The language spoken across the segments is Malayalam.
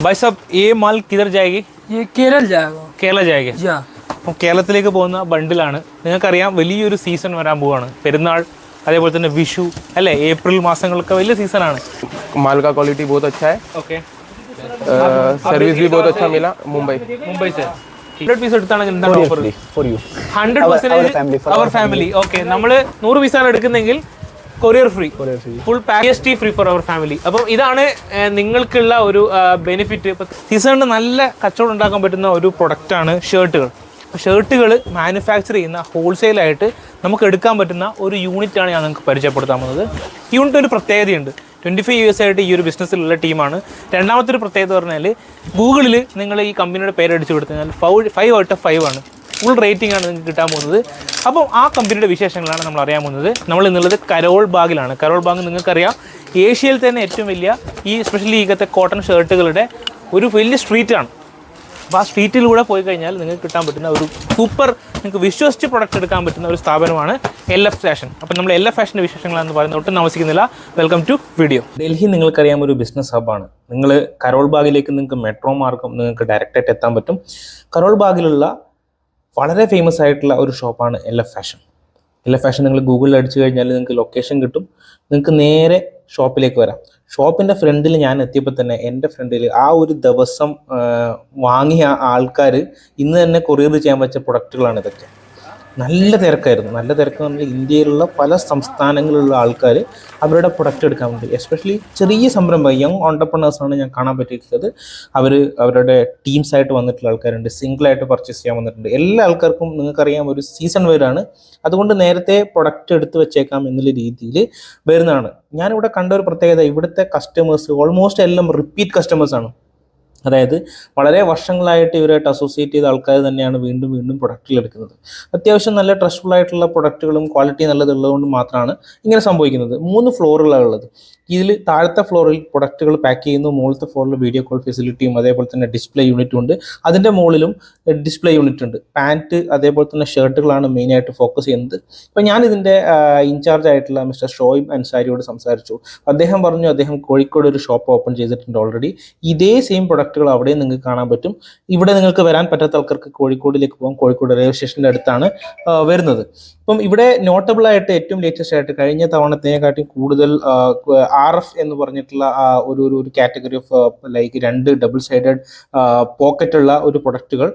भाई साहब ये माल किधर जाएगी ये केरल जाएगा കേരള जाएगी जी हाँ അപ്പം കേരളത്തിലേക്ക് പോകുന്ന ബണ്ടിലാണ് നിങ്ങൾക്കറിയാം വലിയൊരു സീസൺ വരാൻ പോവാണ് പെരുന്നാൾ അതേപോലെ തന്നെ വിഷു അല്ലേ ഏപ്രിൽ മാസങ്ങളൊക്കെ വലിയ സീസണാണ് माल का क्वालिटी बहुत अच्छा है ഓക്കെ सर्विस भी बहुत अच्छा मिला Mumbai Mumbai sir hundred piece എടുത്താണെങ്കിൽ എന്താണ് offer for you. Hundred family, percentage for our our family okay നമ്മൾ നൂറ് പീസാണ് എടുക്കുന്നെങ്കിൽ കൊറിയർ ഫ്രീ ഫുൾ പാക്കേജ് ടി ഫ്രീ ഫോർ അവർ ഫാമിലി അപ്പം ഇതാണ് നിങ്ങൾക്കുള്ള ഒരു ബെനിഫിറ്റ് ഇപ്പം സീസണിൽ നല്ല കച്ചവടം ഉണ്ടാക്കാൻ പറ്റുന്ന ഒരു പ്രൊഡക്റ്റാണ് ഷർട്ടുകൾ ഷർട്ടുകൾ മാനുഫാക്ചർ ചെയ്യുന്ന ഹോൾസെയിലായിട്ട് നമുക്ക് എടുക്കാൻ പറ്റുന്ന ഒരു യൂണിറ്റാണ് ഞാൻ നിങ്ങൾക്ക് പരിചയപ്പെടുത്താൻ പോകുന്നത്. യൂണിറ്റ് ഒരു പ്രത്യേകതയുണ്ട്. ട്വന്റി ഫൈവ് ഇയേഴ്സ് ആയിട്ട് ഈ ഒരു ബിസിനസ്സിലുള്ള ടീമാണ് രണ്ടാമത്തെ ഒരു പ്രത്യേകത പറഞ്ഞാൽ ഗൂഗിളിൽ നിങ്ങൾ ഈ കമ്പനിയുടെ പേര് അടിച്ചു കൊടുത്തു കഴിഞ്ഞാൽ ഫൗ ഫൈവ് ഔട്ട് ഓഫ് ഫൈവ് ആണ്. ഫുൾ റേറ്റിംഗ് ആണ് നിങ്ങൾക്ക് കിട്ടാൻ പോകുന്നത്. അപ്പോൾ ആ കമ്പനിയുടെ വിശേഷങ്ങളാണ് നമ്മൾ അറിയാൻ പോകുന്നത്. നമ്മൾ ഇന്നുള്ളത് കരോൾ ബാഗിലാണ്. കരോൾ ബാഗ് നിങ്ങൾക്കറിയാം. ഏഷ്യയിൽ തന്നെ ഏറ്റവും വലിയ ഈ സ്പെഷ്യലി ഇങ്ങനത്തെ കോട്ടൺ ഷർട്ടുകളുടെ ഒരു വലിയ സ്ട്രീറ്റാണ് അപ്പോൾ ആ സ്ട്രീറ്റിലൂടെ പോയി കഴിഞ്ഞാൽ നിങ്ങൾക്ക് കിട്ടാൻ പറ്റുന്ന ഒരു സൂപ്പർ നിങ്ങൾക്ക് വിശ്വസിച്ച് പ്രൊഡക്റ്റ് എടുക്കാൻ പറ്റുന്ന ഒരു സ്ഥാപനമാണ് എൽ എഫ് ഫാഷൻ അപ്പോൾ നമ്മൾ എൽ എഫ് ഫാഷന്റെ വിശേഷങ്ങളാണെന്ന് പറയുന്നത് ഒട്ടും താമസിക്കുന്നില്ല. വെൽക്കം ടു വീഡിയോ ഡൽഹി നിങ്ങൾക്കറിയാം ഒരു ബിസിനസ് ഹബ്ബാണ് നിങ്ങൾ കരോൾ ബാഗിലേക്ക് നിങ്ങൾക്ക് മെട്രോ മാർഗം നിങ്ങൾക്ക് ഡയറക്റ്റായിട്ട് എത്താൻ പറ്റും. കരോൾ ബാഗിലുള്ള വളരെ ഫേമസ് ആയിട്ടുള്ള ഒരു ഷോപ്പാണ് L F fashion L F fashion നിങ്ങൾ ഗൂഗിളിൽ അടിച്ചു കഴിഞ്ഞാൽ നിങ്ങൾക്ക് ലൊക്കേഷൻ കിട്ടും. നിങ്ങൾക്ക് നേരെ ഷോപ്പിലേക്ക് വരാം. ഷോപ്പിന്റെ ഫ്രണ്ടിൽ ഞാൻ എത്തിയപ്പോൾ തന്നെ എന്റെ ഫ്രണ്ടിൽ ആ ഒരു ദിവസം വാങ്ങിയ ആൾക്കാർ ഇന്ന് തന്നെ കൊറിയർ ചെയ്യാൻ പറ്റിയ പ്രൊഡക്റ്റുകളാണ് ഇതൊക്കെ. നല്ല തിരക്കായിരുന്നു. നല്ല തിരക്ക് നമ്മൾ ഇന്ത്യയിലുള്ള പല സംസ്ഥാനങ്ങളിലുള്ള ആൾക്കാർ അവരുടെ പ്രൊഡക്റ്റ് എടുക്കാൻ വേണ്ടി. എസ്പെഷ്യലി ചെറിയ സംരംഭം യങ് ഓണ്ടർപ്രണേഴ്സാണ് ഞാൻ കാണാൻ പറ്റിയിട്ടുള്ളത്. അവർ അവരുടെ ടീംസായിട്ട് വന്നിട്ടുള്ള ആൾക്കാരുണ്ട്. സിംഗിളായിട്ട് പർച്ചേസ് ചെയ്യാൻ വന്നിട്ടുണ്ട്. എല്ലാ ആൾക്കാർക്കും നിങ്ങൾക്കറിയാം ഒരു സീസൺ വരാണ്. അതുകൊണ്ട് നേരത്തെ പ്രൊഡക്റ്റ് എടുത്ത് വെച്ചേക്കാം എന്നുള്ള രീതിയിൽ വരുന്നതാണ്. ഞാനിവിടെ കണ്ട ഒരു പ്രത്യേകത ഇവിടുത്തെ കസ്റ്റമേഴ്സ് ഓൾമോസ്റ്റ് എല്ലാം റിപ്പീറ്റ് കസ്റ്റമേഴ്സാണ് അതായത് വളരെ വർഷങ്ങളായിട്ട് ഇവരായിട്ട് അസോസിയേറ്റ് ചെയ്ത ആൾക്കാർ തന്നെയാണ് വീണ്ടും വീണ്ടും പ്രൊഡക്റ്റുകൾ എടുക്കുന്നത്. അത്യാവശ്യം നല്ല ട്രസ്റ്റ്ഫുൾ ആയിട്ടുള്ള പ്രൊഡക്റ്റുകളും ക്വാളിറ്റി നല്ലതുള്ളതുകൊണ്ട് മാത്രമാണ് ഇങ്ങനെ സംഭവിക്കുന്നത്. മൂന്ന് ഫ്ലോറുകളാണ് ഉള്ളത്. ഇതിൽ താഴത്തെ ഫ്ലോറിൽ പ്രൊഡക്റ്റുകൾ പാക്ക് ചെയ്യുന്നു. മുകളിലത്തെ ഫ്ലോറിൽ വീഡിയോ കോൾ ഫെസിലിറ്റിയും അതേപോലെ തന്നെ ഡിസ്പ്ലേ യൂണിറ്റും ഉണ്ട്. അതിന്റെ മുകളിലും ഡിസ്പ്ലേ യൂണിറ്റ് ഉണ്ട്. പാന്റ് അതേപോലെ തന്നെ ഷർട്ടുകളാണ് മെയിനായിട്ട് ഫോക്കസ് ചെയ്യുന്നത്. അപ്പോൾ ഞാൻ ഇതിന്റെ ഇൻചാർജ് ആയിട്ടുള്ള മിസ്റ്റർ ഷോയിബ് അൻസാരിയോട് സംസാരിച്ചു. അദ്ദേഹം പറഞ്ഞു അദ്ദേഹം കോഴിക്കോട് ഒരു ഷോപ്പ് ഓപ്പൺ ചെയ്തിട്ടുണ്ട് ഓൾറെഡി ഇതേ സെയിം പ്രൊഡക്റ്റുകൾ അവിടെയും നിങ്ങൾക്ക് കാണാൻ പറ്റും. ഇവിടെ നിങ്ങൾക്ക് വരാൻ പറ്റാത്ത ആൾക്കാർക്ക് കോഴിക്കോടിലേക്ക് പോകാം. കോഴിക്കോട് റെയിൽവേ സ്റ്റേഷന്റെ അടുത്താണ് വരുന്നത്. അപ്പം ഇവിടെ നോട്ടബിൾ ആയിട്ട് ഏറ്റവും ലേറ്റസ്റ്റ് ആയിട്ട് കഴിഞ്ഞ തവണത്തേക്കാട്ടി കൂടുതൽ ആർ എഫ് എന്ന് പറഞ്ഞിട്ടുള്ള ഒരു ഒരു കാറ്റഗറി ഓഫ് ലൈക്ക് രണ്ട് ഡബിൾ സൈഡഡ് പോക്കറ്റുള്ള ഒരു പ്രൊഡക്റ്റുകൾ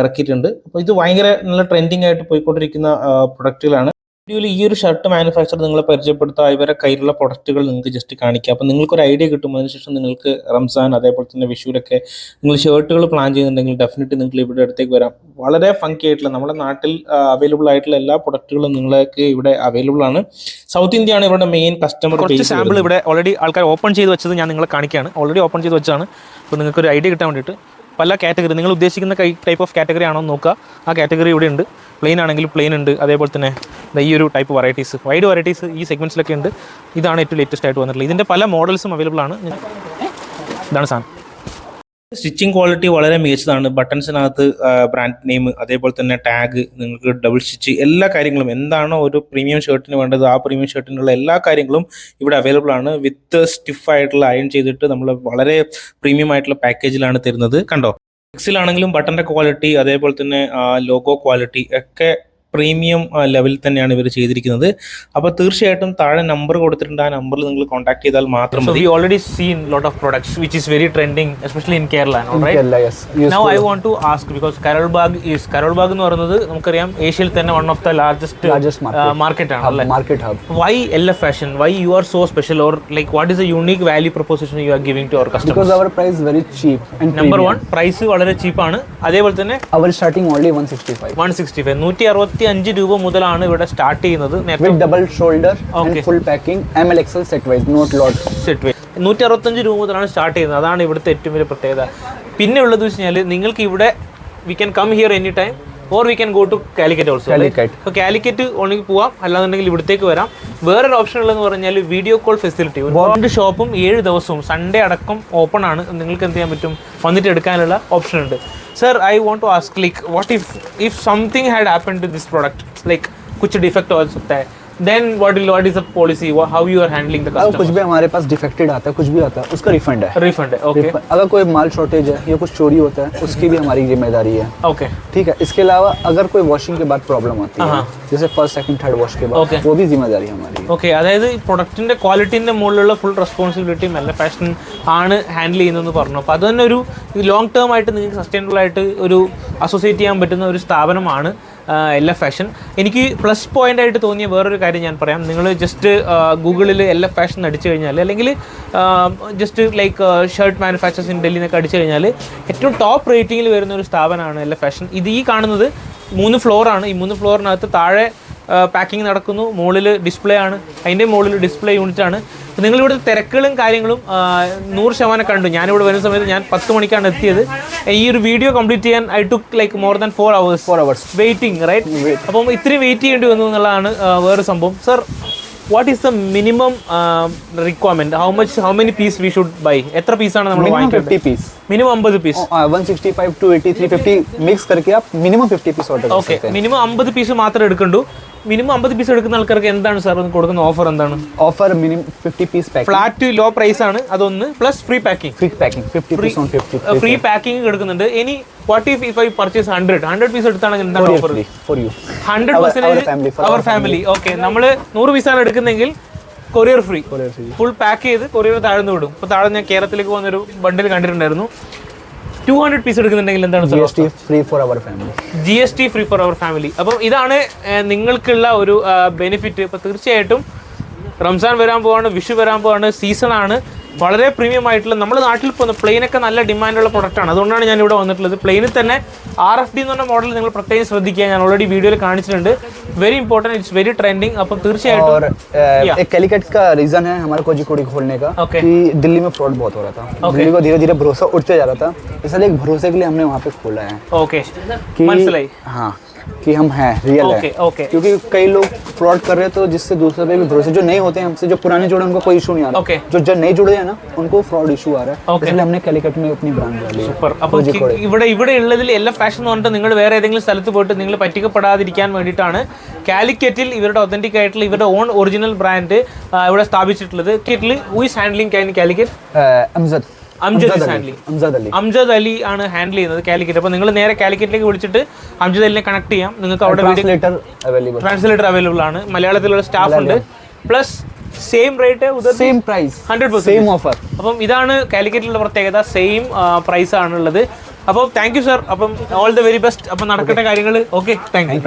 ഇറക്കിയിട്ടുണ്ട്. അപ്പോൾ ഇത് ഭയങ്കര നല്ല ട്രെൻഡിങ് ആയിട്ട് പോയിക്കൊണ്ടിരിക്കുന്ന പ്രൊഡക്റ്റുകളാണ് വീഡിയോയിൽ ഈ ഒരു ഷർട്ട് മാനുഫാക്ചർ നിങ്ങളെ പരിചയപ്പെടുത്താൻ ഇവരെ കയ്യിലുള്ള പ്രൊഡക്റ്റുകൾ നിങ്ങൾക്ക് ജസ്റ്റ് കാണിക്കുക നിങ്ങൾക്ക് ഒരു ഐഡിയ കിട്ടും. അതിനുശേഷം നിങ്ങൾക്ക് റംസാൻ അതേപോലെ തന്നെ വിഷുവിലൊക്കെ നിങ്ങൾ ഷർട്ടുകൾ പ്ലാൻ ചെയ്യുന്നുണ്ടെങ്കിൽ ഡെഫിനറ്റ്ലി നിങ്ങൾ ഇവിടെ അടുത്തേക്ക് വരാം. വളരെ ഫങ്കി ആയിട്ടുള്ള നമ്മുടെ നാട്ടിൽ അവൈലബിൾ ആയിട്ടുള്ള എല്ലാ പ്രൊഡക്റ്റുകളും നിങ്ങൾക്ക് ഇവിടെ അവൈലബിൾ ആണ്. സൗത്ത് ഇന്ത്യ ആണ് ഇവരുടെ മെയിൻ കസ്റ്റമർ കുറച്ച് സാമ്പിൾ ഇവിടെ ഓൾറെഡി ആൾക്കാർ ഓപ്പൺ ചെയ്ത് വെച്ചത് ഞാൻ നിങ്ങളെ കാണിക്കുകയാണ്. ഓൾറെഡി ഓപ്പൺ ചെയ്ത് വെച്ചതാണ്. അപ്പോൾ നിങ്ങൾക്ക് ഒരു ഐഡിയ കിട്ടാൻ വേണ്ടിയിട്ട്. പല കാറ്റഗറി നിങ്ങൾ ഉദ്ദേശിക്കുന്ന ടൈപ്പ് ഓഫ് കാറ്റഗറി ആണോ നോക്കുക. ആ കാറ്റഗറി ഇവിടെ ഉണ്ട്. പ്ലെയിൻ ആണെങ്കിൽ പ്ലെയിൻ ഉണ്ട്. അതേപോലെ തന്നെ ഈ ഒരു ടൈപ്പ് വെറൈറ്റീസ് വൈഡ് വെറൈറ്റീസ് ഈ സെഗ്മെന്റ്സിലൊക്കെ ഉണ്ട്. ഇതാണ് ഏറ്റവും ലേറ്റസ്റ്റ് ആയിട്ട് വന്നിട്ടുള്ളത്. ഇതിന്റെ പല മോഡൽസും അവൈലബിൾ ആണ്. ഇതാണ് സാധനം. സ്റ്റിച്ചിങ് ക്വാളിറ്റി വളരെ മികച്ചതാണ്. ബട്ടൺസിനകത്ത് ബ്രാൻഡ് നെയിം അതേപോലെ തന്നെ ടാഗ് നിങ്ങൾക്ക് ഡബിൾ സ്റ്റിച്ച് എല്ലാ കാര്യങ്ങളും എന്താണോ ഒരു പ്രീമിയം ഷർട്ടിന് വേണ്ടത് ആ പ്രീമിയം ഷർട്ടിനുള്ള എല്ലാ കാര്യങ്ങളും ഇവിടെ അവൈലബിൾ ആണ്. വിത്ത് സ്റ്റിഫ് ആയിട്ടുള്ള അയൺ ചെയ്തിട്ട് നമ്മൾ വളരെ പ്രീമിയം ആയിട്ടുള്ള പാക്കേജിലാണ് തരുന്നത്. കണ്ടോ? എക്സിലാണെങ്കിലും ബട്ടന്റെ ക്വാളിറ്റി അതേപോലെ തന്നെ ലോഗോ ക്വാളിറ്റി ഒക്കെ പ്രീമിയം ലെവലിൽ തന്നെയാണ് ഇവർ ചെയ്തിരിക്കുന്നത്. അപ്പോൾ തീർച്ചയായിട്ടും താഴെ നമ്പർ കൊടുത്തിട്ടുണ്ട്. ആ നമ്പറിൽ നിങ്ങൾ കോൺടാക്ട് ചെയ്താൽ മാത്രം മതി. Already seen lot of products which is very trending especially in Kerala. Now I want to ask because Karol Bagh is Karol Bagh എന്ന് പറയുന്നത് നമുക്കറിയാം ഏഷ്യയിൽ തന്നെ one of the largest market ആണ് അല്ലേ? Market. Why L F fashion why you are so special or like what is a unique value proposition you are giving to our customers our price very cheap number one price വളരെ ചീപ്പാണ് അതേപോലെ തന്നെ അവർ starting only one sixty five one sixty five നൂറ്റി അറുപത്തി അഞ്ച് രൂപ മുതലാണ് ഇവിടെ സ്റ്റാർട്ട് ചെയ്യുന്നത് double shoulder full Okay. M L. MLXL set wise, not lot. Set നൂറ്റി അറുപത്തഞ്ച് രൂപ മുതലാണ് സ്റ്റാർട്ട് ചെയ്യുന്നത് അതാണ് ഇവിടുത്തെ ഏറ്റവും വലിയ പ്രത്യേകത പിന്നെ ഉള്ളത് വെച്ച് കഴിഞ്ഞാൽ നിങ്ങൾക്ക് ഇവിടെ we can come here any time or we can go to Calicut also അപ്പോൾ കാലിക്കറ്റ് ഉണ്ടെങ്കിൽ പോവാം. അല്ലാന്നുണ്ടെങ്കിൽ ഇവിടത്തേക്ക് വരാം. വേറൊരു ഓപ്ഷൻ ഉള്ളതെന്ന് പറഞ്ഞാൽ വീഡിയോ കോൾ ഫെസിലിറ്റി ഒരുപാട് ഷോപ്പും ഏഴ് ദിവസവും സൺഡേ അടക്കം ഓപ്പൺ ആണ്. നിങ്ങൾക്ക് എന്ത് ചെയ്യാൻ പറ്റും? വന്നിട്ട് എടുക്കാനുള്ള ഓപ്ഷൻ ഉണ്ട്. Sir I want to ask like what if if something had happen to this product like Cooch defect also सकता है then what will what is the policy Wha- how you are handling the अगर customer कुछ भी हमारे पास डिफेक्टेड आता है कुछ भी आता है उसका रिफंड है refund है okay Refund- अगर कोई माल शॉर्टेज है या कुछ चोरी होता है उसकी भी हमारी जिम्मेदारी है okay ठीक है इसके अलावा अगर कोई वॉशिंग के बाद प्रॉब्लम आती है हाँ। जैसे फर्स्ट सेकंड थर्ड वॉश के Okay. बाद वो भी जिम्मेदारी हमारी है ഓക്കെ അതായത് ഈ പ്രൊഡക്റ്റിന്റെ ക്വാളിറ്റിന്റെ മുകളിലുള്ള ഫുൾ റെസ്പോൺസിബിലിറ്റി മെല്ല ഫാഷൻ ആണ് ഹാൻഡിൽ ചെയ്യുന്നതെന്ന് പറഞ്ഞു അപ്പോൾ അത് തന്നെ ഒരു ലോങ് ടേം ആയിട്ട് നിങ്ങൾക്ക് സസ്റ്റൈനബിൾ ആയിട്ട് ഒരു അസോസിയേറ്റ് ചെയ്യാൻ പറ്റുന്ന ഒരു സ്ഥാപനമാണ് എൽ എഫ് ഫാഷൻ എനിക്ക് പ്ലസ് പോയിന്റ് ആയിട്ട് തോന്നിയ വേറൊരു കാര്യം ഞാൻ പറയാം. നിങ്ങൾ ജസ്റ്റ് ഗൂഗിളിൽ എൽ എഫ് ഫാഷൻ അടിച്ചു കഴിഞ്ഞാൽ അല്ലെങ്കിൽ just like shirt manufacturers in Delhi എന്നൊക്കെ അടിച്ചു കഴിഞ്ഞാൽ ഏറ്റവും ടോപ്പ് റേറ്റിംഗിൽ വരുന്ന ഒരു സ്ഥാപനമാണ് എൽ എഫ് ഫാഷൻ ഇത് ഈ കാണുന്നത് മൂന്ന് ഫ്ലോറാണ് ഈ മൂന്ന് ഫ്ലോറിനകത്ത് താഴെ പാക്കിംഗ് നടക്കുന്നു. മുകളിൽ ഡിസ്പ്ലേ ആണ്. അതിന്റെ മുകളിൽ ഡിസ്പ്ലേ യൂണിറ്റ് ആണ്. നിങ്ങളിവിടുത്തെ തിരക്കുകളും കാര്യങ്ങളും നൂറ് ശതമാനം കണ്ടു. ഞാനിവിടെ വരുന്ന സമയത്ത് ഞാൻ പത്ത് മണിക്കാണ് എത്തിയത്. ഈ ഒരു വീഡിയോ കംപ്ലീറ്റ് ചെയ്യാൻ I took like more than four hours four hours waiting right അപ്പം ഇത്രയും വെയിറ്റ് ചെയ്യേണ്ടി വന്നു എന്നുള്ളതാണ് വേറെ സംഭവം. Sir what is the minimum requirement how much how many piece we should buy എത്ര പീസ് ആണ് നമ്മൾ ഫിഫ്റ്റി പീസ് മിനിമം അമ്പത് piece one sixty five two eighty three fifty mix കറക്കിയാൽ minimum fifty piece okay minimum അമ്പത് പീസ് മാത്രമേ എടുക്കണ്ടു. മിനിമം അമ്പത് പീസ് എടുക്കുന്ന ആൾക്കാർക്ക് എന്താണ് സാർ കൊടുക്കുന്ന ഓഫർ എന്താണ്? Offer minimum fifty piece flat low price ആണ്. അതൊന്ന് plus free packing free packing free packing എടുക്കുന്നുണ്ട്. ഇനി what if if I purchase hundred hundred piece എടുത്താണെങ്കിൽ എന്താണ് offer hundred percentage our family okay നമ്മൾ നൂറ് പീസാണ് എടുക്കുന്നെങ്കിൽ കൊറിയർ ഫ്രീ ഫുൾ പാക്ക് ചെയ്ത് കൊറിയർ താഴ്ന്നു വിടും. ഇപ്പോൾ താഴെ ഞാൻ കേരളത്തിലേക്ക് പോകുന്നൊരു ബണ്ടിൽ കണ്ടിട്ടുണ്ടായിരുന്നു. ടു ഹൺഡ്രഡ് പീസ് എടുക്കുന്നുണ്ടെങ്കിൽ എന്താണ് G S T free for our family G S T free for our family അപ്പം ഇതാണ് നിങ്ങൾക്കുള്ള ഒരു ബെനിഫിറ്റ് ഇപ്പം തീർച്ചയായിട്ടും റംസാൻ വരാൻ പോവാണ് വിഷു വരാൻ പോവാണ് സീസണാണ് വളരെ പ്രീമിയം ആയിട്ടുള്ള നമ്മുടെ നാട്ടിൽ പോകുന്ന പ്ലെയിനൊക്കെ നല്ല ഡിമാൻഡുള്ള പ്രൊഡക്റ്റാണ് അതുകൊണ്ടാണ് ഞാൻ ഇവിടെ വന്നിട്ടുള്ളത് പ്ലെയിനിൽ തന്നെ ആർ എഫ് ഡി എന്ന് പറഞ്ഞ മോഡൽ നിങ്ങൾ പ്രത്യേകം ശ്രദ്ധിക്കുക ഞാൻ ഓൾറെഡി വീഡിയോയിൽ കാണിച്ചിട്ടുണ്ട് very important it's very trending അപ്പം തീർച്ചയായിട്ടും और अ, एक कैलिकट का रीजन है हमारे कोजिकोड़ी खोलने का Okay. कि दिल्ली में फ्रॉड बहुत हो रहा था दिल्ली को धीरे धीरे भरोसा उठते जा रहा था इसलिए एक भरोसे के लिए हमने वहाँ पे खोला है ഓക്കെ कि മനസ്സിലായി हाँ कि हम हैं रियल ओके है ओके क्योंकि कई लोग फ्रॉड कर रहे हैं तो जिससे दूसरे पे भी भरोसे जो नहीं होते हैं हमसे जो पुराने जुड़े हैं, उनको कोई इशू नहीं आ रहा Okay. जो जो नहीं जुड़े हैं ना उनको फ्रॉड इशू आ रहा है Okay. इसलिए हमने कैलिकट में अपनी ब्रांड डाली है സൂപ്പർ അപ്പോൾ ഇവിടെ ഇവിടെ ഉള്ളതിൽ എല്ലാ ഫാഷൻ എന്ന് പറഞ്ഞിട്ട് നിങ്ങൾ വേറെ ഏതെങ്കിലും സ്ഥലത്ത് പോയിട്ട് നിങ്ങൾ പറ്റിക്കപ്പെടാതിരിക്കാൻ വേണ്ടിയിട്ടാണ് കാലിക്കറ്റിൽ ഇവരുടെ ഒതന്റിക് ആയിട്ടുള്ള ഇവരുടെ ഓൺ ഒറിജിനൽ ബ്രാൻഡ് ഇവിടെ സ്ഥാപിച്ചിട്ടുള്ളത് കാലിക്കറ്റിൽ who is handling Calicut Amjad Amjad Ali ആണ് ഹാൻഡിൽ ചെയ്യുന്നത് കാലിക്കറ്റ്. അപ്പൊ നിങ്ങൾ നേരെ കാലിക്കറ്റിലേക്ക് വിളിച്ചിട്ട് അംജദ് അലിനെ കണക്ട് ചെയ്യാം. നിങ്ങൾക്ക് അവിടെ ട്രാൻസ്ലേറ്റർ അവൈലബിൾ ആണ്. മലയാളത്തിലുള്ള സ്റ്റാഫ് ഉണ്ട്. Plus same rate same price hundred same offer അപ്പം ഇതാണ് കാലിക്കറ്റിലുള്ള പ്രത്യേകത. സെയിം പ്രൈസ് ആണുള്ളത്. അപ്പോൾ താങ്ക് യു സർ അപ്പം ഓൾ ദ വെരി ബെസ്റ്റ് അപ്പം നടക്കേണ്ട കാര്യങ്ങൾ ഓക്കെ താങ്ക് യു